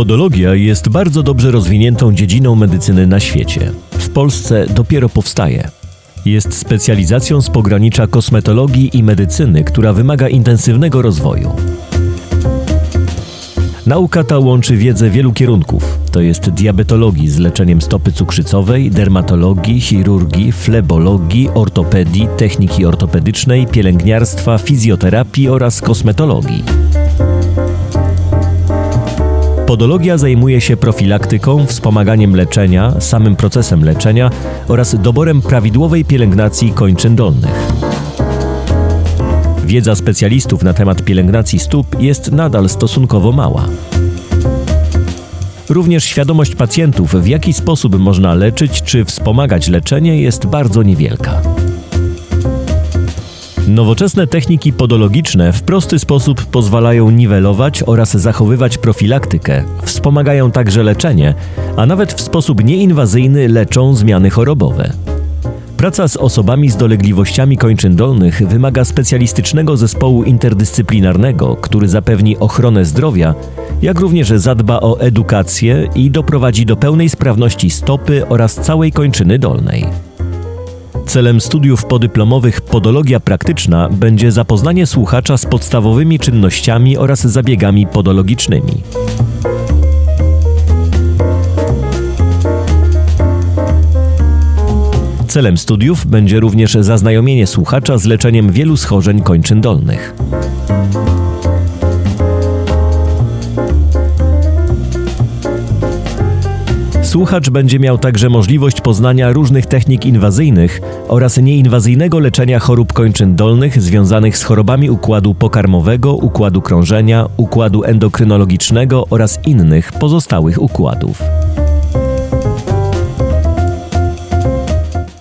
Podologia jest bardzo dobrze rozwiniętą dziedziną medycyny na świecie. W Polsce dopiero powstaje. Jest specjalizacją z pogranicza kosmetologii i medycyny, która wymaga intensywnego rozwoju. Nauka ta łączy wiedzę wielu kierunków, to jest diabetologii z leczeniem stopy cukrzycowej, dermatologii, chirurgii, flebologii, ortopedii, techniki ortopedycznej, pielęgniarstwa, fizjoterapii oraz kosmetologii. Podologia zajmuje się profilaktyką, wspomaganiem leczenia, samym procesem leczenia oraz doborem prawidłowej pielęgnacji kończyn dolnych. Wiedza specjalistów na temat pielęgnacji stóp jest nadal stosunkowo mała. Również świadomość pacjentów, w jaki sposób można leczyć czy wspomagać leczenie, jest bardzo niewielka. Nowoczesne techniki podologiczne w prosty sposób pozwalają niwelować oraz zachowywać profilaktykę, wspomagają także leczenie, a nawet w sposób nieinwazyjny leczą zmiany chorobowe. Praca z osobami z dolegliwościami kończyn dolnych wymaga specjalistycznego zespołu interdyscyplinarnego, który zapewni ochronę zdrowia, jak również zadba o edukację i doprowadzi do pełnej sprawności stopy oraz całej kończyny dolnej. Celem studiów podyplomowych Podologia Praktyczna będzie zapoznanie słuchacza z podstawowymi czynnościami oraz zabiegami podologicznymi. Celem studiów będzie również zaznajomienie słuchacza z leczeniem wielu schorzeń kończyn dolnych. Słuchacz będzie miał także możliwość poznania różnych technik inwazyjnych oraz nieinwazyjnego leczenia chorób kończyn dolnych związanych z chorobami układu pokarmowego, układu krążenia, układu endokrynologicznego oraz innych pozostałych układów.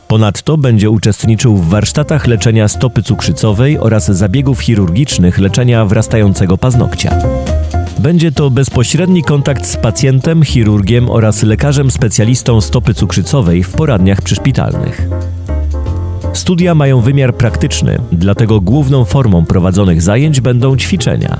Ponadto będzie uczestniczył w warsztatach leczenia stopy cukrzycowej oraz zabiegów chirurgicznych leczenia wrastającego paznokcia. Będzie to bezpośredni kontakt z pacjentem, chirurgiem oraz lekarzem specjalistą stopy cukrzycowej w poradniach przyszpitalnych. Studia mają wymiar praktyczny, dlatego główną formą prowadzonych zajęć będą ćwiczenia.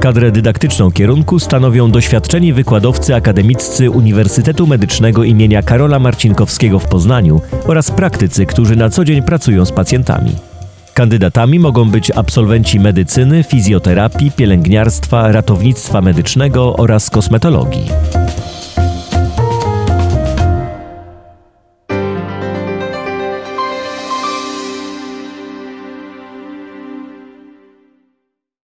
Kadrę dydaktyczną kierunku stanowią doświadczeni wykładowcy akademiccy Uniwersytetu Medycznego imienia Karola Marcinkowskiego w Poznaniu oraz praktycy, którzy na co dzień pracują z pacjentami. Kandydatami mogą być absolwenci medycyny, fizjoterapii, pielęgniarstwa, ratownictwa medycznego oraz kosmetologii.